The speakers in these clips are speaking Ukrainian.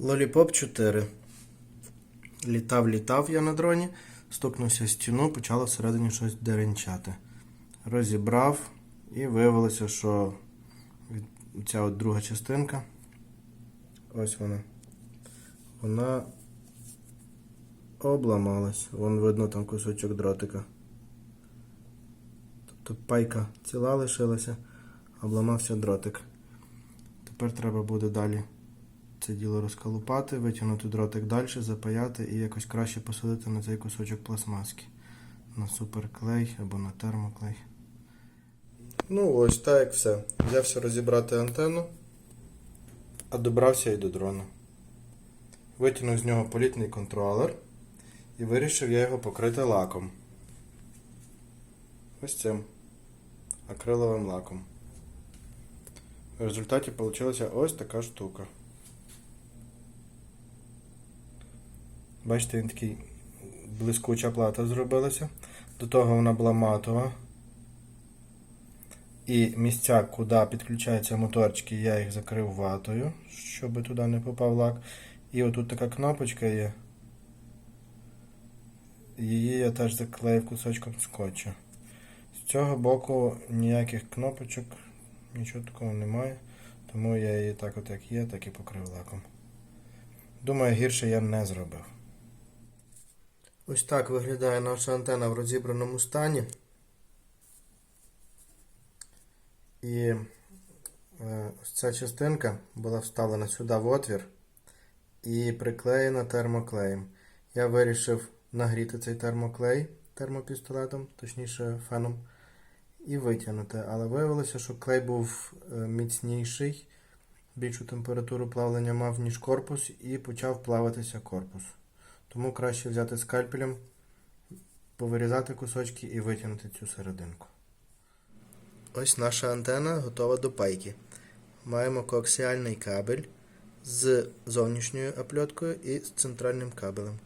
Lollipop 4. Літав, літав я на дроні, стукнувся в стіну, почало всередині щось деренчати. Розібрав і виявилося, що ця от друга частинка. Ось вона. Вона обламалась. Вон видно там кусочок дротика. Тобто пайка ціла лишилася, обламався дротик. Тепер треба буде далі це діло розколупати, витягнути дротик далі, запаяти і якось краще посадити на цей кусочок пластмаски. На суперклей або на термоклей. Ну, ось так як все. Взявся розібрати антенну, а добрався і до дрона. Витягнув з нього політний контролер і вирішив я його покрити лаком. Ось цим акриловим лаком. В результаті вийшла ось така штука. Бачите, він такий блискуча плата зробилася. До того вона була матова. І місця, куди підключаються моторчики, я їх закрив ватою, щоб туди не попав лак. І отут така кнопочка є. Її я теж заклеїв кусочком скотча. З цього боку ніяких кнопочок, нічого такого немає. Тому я її так от як є, так і покрив лаком. Думаю, гірше я не зробив. Ось так виглядає наша антена в розібраному стані. І е, ось ця частинка була вставлена сюди в отвір і приклеєна термоклеєм. Я вирішив нагріти цей термоклей термопістолетом, точніше феном, і витягнути. Але виявилося, що клей був е, міцніший, більшу температуру плавлення мав, ніж корпус, і почав плавитися корпус. Тому краще взяти скальпелем, повирізати кусочки і витягнути цю серединку. Ось наша антена готова до пайки. Маємо коаксіальний кабель з зовнішньою опльоткою і з центральним кабелем.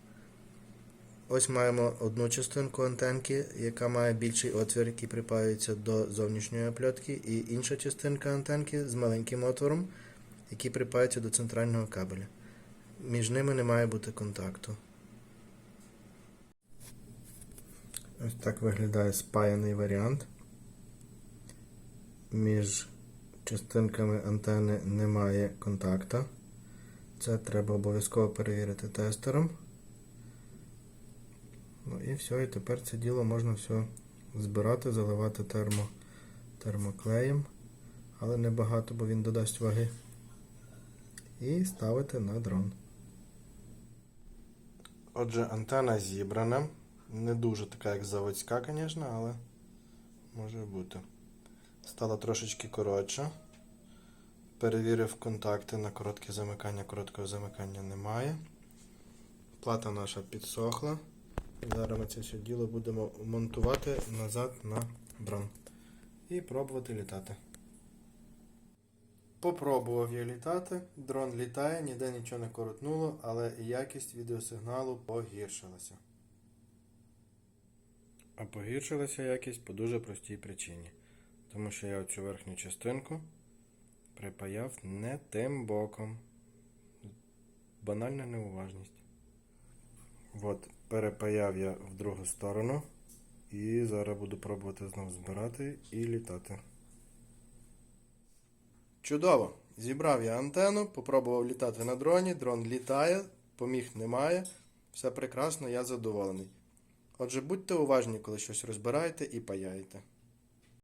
Ось маємо одну частинку антенки, яка має більший отвір, який припаюється до зовнішньої опльотки, і інша частинка антенки з маленьким отвором, який припаюється до центрального кабеля. Між ними не має бути контакту. Ось так виглядає спаяний варіант. Між частинками антени немає контакта. Це треба обов'язково перевірити тестером. Ну і все, і тепер це діло можна все збирати, заливати термо, термоклеєм, але не багато, бо він додасть ваги. І ставити на дрон. Отже, антена зібрана. Не дуже така, як заводська, звісно, але може бути. Стала трошечки коротша. Перевірив контакти на коротке замикання, короткого замикання немає. Плата наша підсохла. Зараз ми це все діло будемо монтувати назад на дрон. І пробувати літати. Попробував я літати. Дрон літає, ніде нічого не коротнуло, але якість відеосигналу погіршилася. А погіршилася якість по дуже простій причині. Тому що я оцю верхню частинку припаяв не тим боком. Банальна неуважність. От, перепаяв я в другу сторону. І зараз буду пробувати знову збирати і літати. Чудово! Зібрав я антенну, попробував літати на дроні. Дрон літає, поміг немає. Все прекрасно, я задоволений. Отже, будьте уважні, коли щось розбираєте і паяєте.